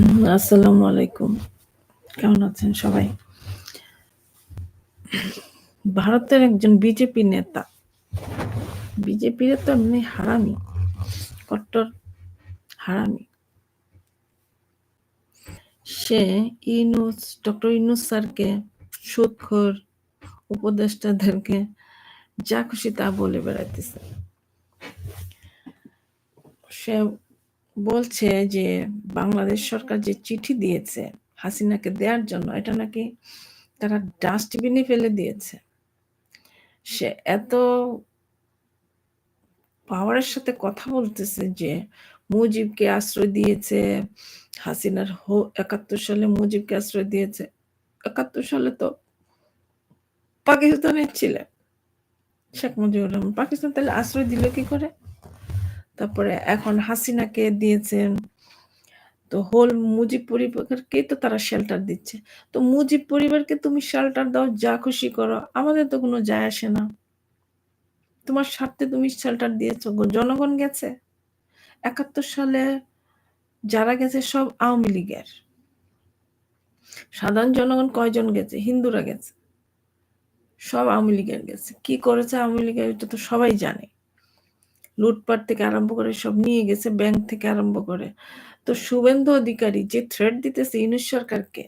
আসসালামু আলাইকুম। কেমন আছেন সবাই? ভারতের একজন বিজেপি নেতা। বিজেপির তো এমনি হারামি। কট্টর হারামি। সে ইনুস ডক্টর ইনুস স্যারকে, সুদখোর উপদেষ্টাদেরকে যা খুশি তা বলে বেড়াইতেছে। সে বলছে যে বাংলাদেশ সরকার যে চিঠি দিয়েছে হাসিনাকে দেওয়ার জন্য, এটা নাকি তারা ডাস্টবিনে ফেলে দিয়েছে। সে এত পাওয়ারের সাথে কথা বলতেছে যে মুজিবকে আশ্রয় দিয়েছে, হাসিনার হো একাত্তর সালে মুজিবকে আশ্রয় দিয়েছে। একাত্তর সালে তো পাকিস্তানের ছিলেন শেখ মুজিবুর রহমান পাকিস্তান তাহলে আশ্রয় দিল কি করে? তারপরে এখন হাসিনাকে দিয়েছেন তো হোল মুজিব পরিবারকে তো তারা শেল্টার দিচ্ছে। তো মুজিব পরিবারকে তুমি শেল্টার দাও, যা খুশি করো, আমাদের তো কোনো যায় আসে না। তোমার স্বার্থে তুমি শেল্টার দিয়েছ জনগণ গেছে। একাত্তর সালে যারা গেছে সব আওয়ামী লীগের। সাধারণ জনগণ কয়জন গেছে? হিন্দুরা গেছে। সব আওয়ামী লীগের গেছে। কি করেছে আওয়ামী লীগের এটা তো সবাই জানে। লুটপাট থেকে আরম্ভ করে সব নিয়ে গেছে ব্যাংক থেকে আরম্ভ করে। তো শুভেন্দু অধিকারী যে থ্রেড দিতেছে ইউনুস সরকারকে,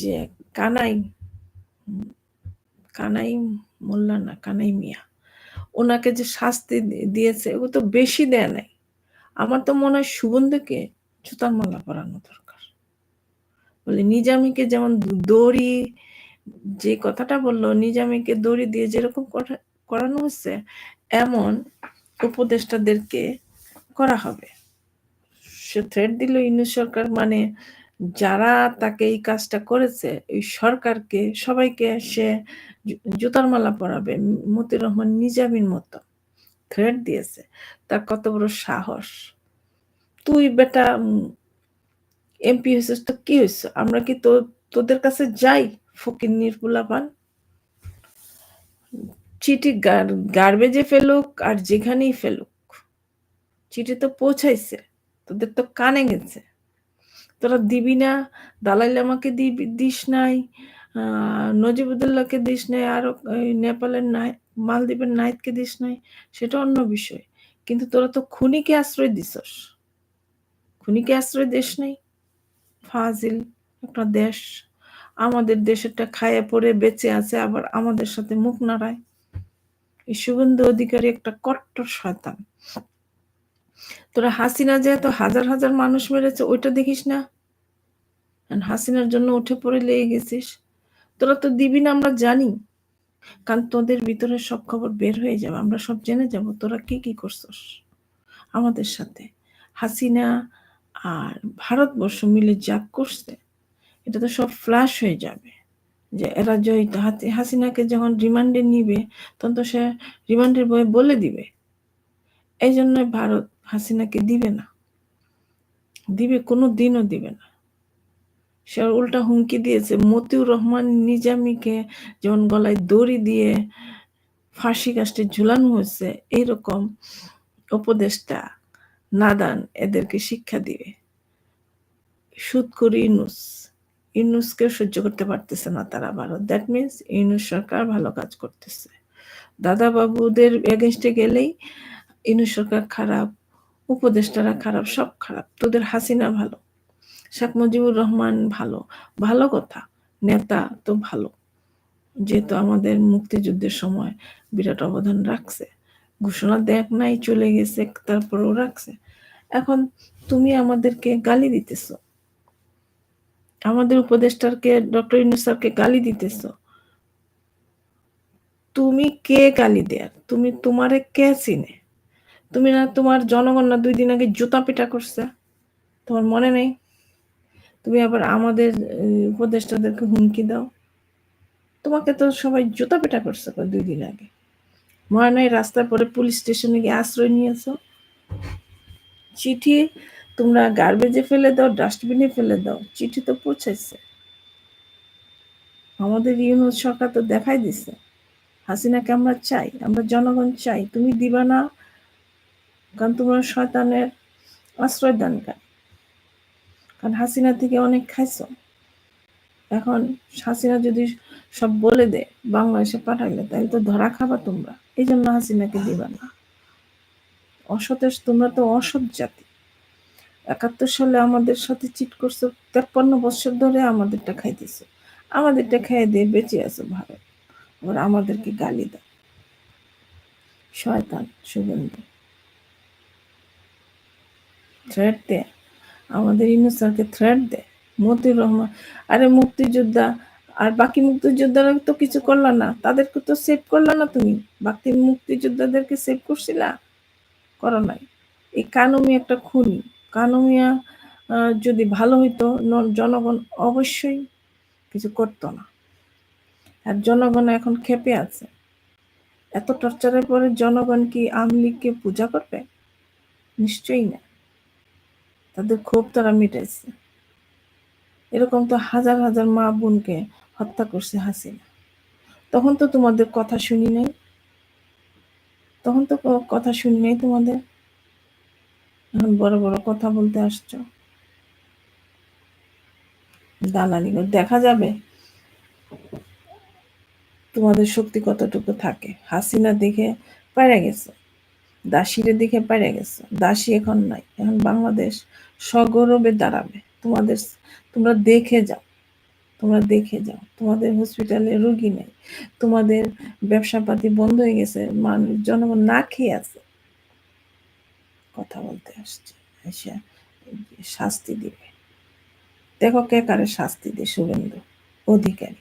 যে কানাই কানাই মোল্লা না, কানাই মিয়া, ওনাকে যে শাস্তি দিয়েছে, ও তো বেশি দেয় নাই। আমার তো মনে হয় সুবন্ধকে জুতার মালা পরানো দরকার। বলে নিজামীকে যেমন দড়ি, যে কথাটা বলল, নিজামীকে দড়ি দিয়ে যেরকম করানো হচ্ছে, এমন উপদেষ্টাদেরকে করা হবে। সে থ্রেড দিল ইউনিট সরকার মানে যারা তাকে এই কাজটা করেছে, এই সরকারকে, সবাইকে সে জুতার মালা পরাবে, মতির রহমান নিজামিন মতো। থ্রেড দিয়েছে। তার কত বড় সাহস। তুই বেটা এমপি হয়েছিস তো কি হয়েছে? আমরা কি তো, তোদের কাছে যাই, ফকির নির্পুলাপান চিঠি গার্বেজে ফেলুক আর যেখানেই ফেলুক, চিঠি তো পৌঁছাইছে, তোদের তো কানে গেছে। তোরা দিবি না দালাই লামাকে দিস নাই নজিবুদ্দোল্লাহকে দিস নাই, আর নেপালের নাই, মালদ্বীপের নাইতকে দিস নাই, সেটা অন্য বিষয়। কিন্তু তোরা তো খুনিকে আশ্রয় দিছস। খুনিকে আশ্রয় দেশ নাই। ফাজিল, একটা দেশ। আমাদের দেশেরটা খায়ে পড়ে বেঁচে আছে, আবার আমাদের সাথে মুখ নাড়ায়। এই শুভেন্দু অধিকারী একটা কট্টর শয়তান। তোরা হাসিনা যেহেতু হাজার হাজার মানুষ মেরেছে, ওইটা দেখিস না? হাসিনার জন্য উঠে পড়ে লেগে গেছিস। তোরা তো দিবি না, আমরা জানি। কারণ তোদের ভিতরে সব খবর বের হয়ে যাবে, আমরা সব জেনে যাব, তোরা কি কি করছস? আমাদের সাথে। হাসিনা আর ভারতবর্ষ মিলে যা করছে, এটা তো সব ফ্ল্যাশ হয়ে যাবে। যে এরা জয়িত হাসিনাকে যখন রিমান্ডে নিবে, তখন তো সে রিমান্ডের বয়ে বলে দিবে। এই জন্য ভারত হাসিনাকে দিবে না। দিবে কোনো দিনও দিবে না। সে উল্টা হুমকি দিয়েছে। মতিউর রহমান নিজামীকে যেমন গলায় দড়ি দিয়ে ফাঁসি কাস্টে ঝুলানো হয়েছে, এইরকম উপদেশটা নাদান এদেরকে শিক্ষা দিবে। সুদ করি ইনুস ইনুসকে সহ্য করতে পারতেছে না তারা ভালো। দ্যাট মিনস ইউনুস সরকার ভালো কাজ করতেছে। দাদা বাবুদের এগেনস্টে গেলেই ইনুস সরকার খারাপ, উপদেষ্টারা খারাপ, সব খারাপ। তোদের হাসিনা ভালো, শেখ মুজিবুর রহমান ভালো। ভালো কথা, নেতা তো ভালো। যেহেতু আমাদের মুক্তিযুদ্ধের সময় বিরাট অবদান রাখছে। ঘোষণা দেখ নাই, চলে গেছে, তারপরেও রাখছে। এখন তুমি আমাদেরকে গালি দিতেছ। আমাদের উপদেষ্টারকে, ডক্টর ইনুসারকে গালি দিতেছ। তুমি কে গালি দেয়ার? তুমি তোমারে কে চিনে? তুমি না তোমার জনগণ না দুই দিন আগে জুতা পিটা করছে? তোমার মনে নেই? তুমি আবার আমাদের উপদেষ্টাদেরকে হুমকি দাও? তোমাকে তো সবাই জুতা পেটা করছে দুই দিন আগে। মনে নাই রাস্তার পরে পুলিশ স্টেশনে গিয়ে আশ্রয় নিয়েছ? চিঠি তোমরা গার্বেজে ফেলে দাও ডাস্টবিনে ফেলে দাও, চিঠি তো পৌঁছাইছে। আমাদের ইউনুস সরকার তো দেখাই দিছে। হাসিনাকে আমরা চাই? আমরা জনগণ চাই। তুমি দিবা না? কারণ তোমরা শয়তানের আশ্রয় দানকারী কারণ হাসিনা থেকে অনেক খাইছো। এখন হাসিনা যদি সব বলে দে বাংলাদেশে পাঠাইলে, তাহলে তো ধরা খাবা তোমরা। এই জন্য হাসিনাকে দিবা না। অসতের তোমরা তো অসৎ জাতি। একাত্তর সালে আমাদের সাথে চিট করছ, তেপ্পান্ন বছর ধরে আমাদেরটা খাইতেছো। আমাদেরটা খেয়ে দিয়ে বেঁচে আছো ভালো আবার আমাদেরকে গালি দাও শয়তান, সুগন্ধি। থ্রেট দে আমাদের ইনুসারকে থ্রেট দেয়। মতিউর রহমান, আরে মুক্তিযোদ্ধা, আর বাকি মুক্তিযোদ্ধারা তো কিছু করলা না। তাদেরকে তো সেভ করলা না তুমি। বাকি মুক্তিযোদ্ধাদেরকে সেভ করছিলা? করো নাই। এই কানুমি একটা খুনি। কানুমিয়া আহ, যদি ভালো হইতো জনগণ অবশ্যই কিছু করতো না। আর জনগণ এখন খেপে আছে। এত টর্চারের পরে জনগণ কি আওয়ামী পূজা করবে? নিশ্চয়ই না। তাদের ক্ষোভ তারা মিটাইছে। এরকম তো হাজার হাজার মা বোনকে হত্যা করছে হাসিনা। তখন তো তোমাদের কথা শুনি নাই। তখন তো কথা শুনি নাই তোমাদের। এখন বড় বড় কথা বলতে আসছো। দালালি দেখা যাবে। তোমাদের শক্তি কতটুকু থাকে? হাসিনা দেখে পাইরা গেছে। দাসীরে দেখে পাইরা গেছে। দাসী এখন নাই। এখন বাংলাদেশ সগৌরবে দাঁড়াবে। তোমাদের তোমরা দেখে যাও। তোমরা দেখে যাও। তোমাদের হসপিটালে রুগী নেই। তোমাদের ব্যবসাপাতি বন্ধ হয়ে গেছে। মানুষ জনগণ না খেয়ে আছে। কথা বলতে আসছে এসে শাস্তি দিবে। দেখো কে কারে শাস্তি দিয়ে শুভেন্দু অধিকারী।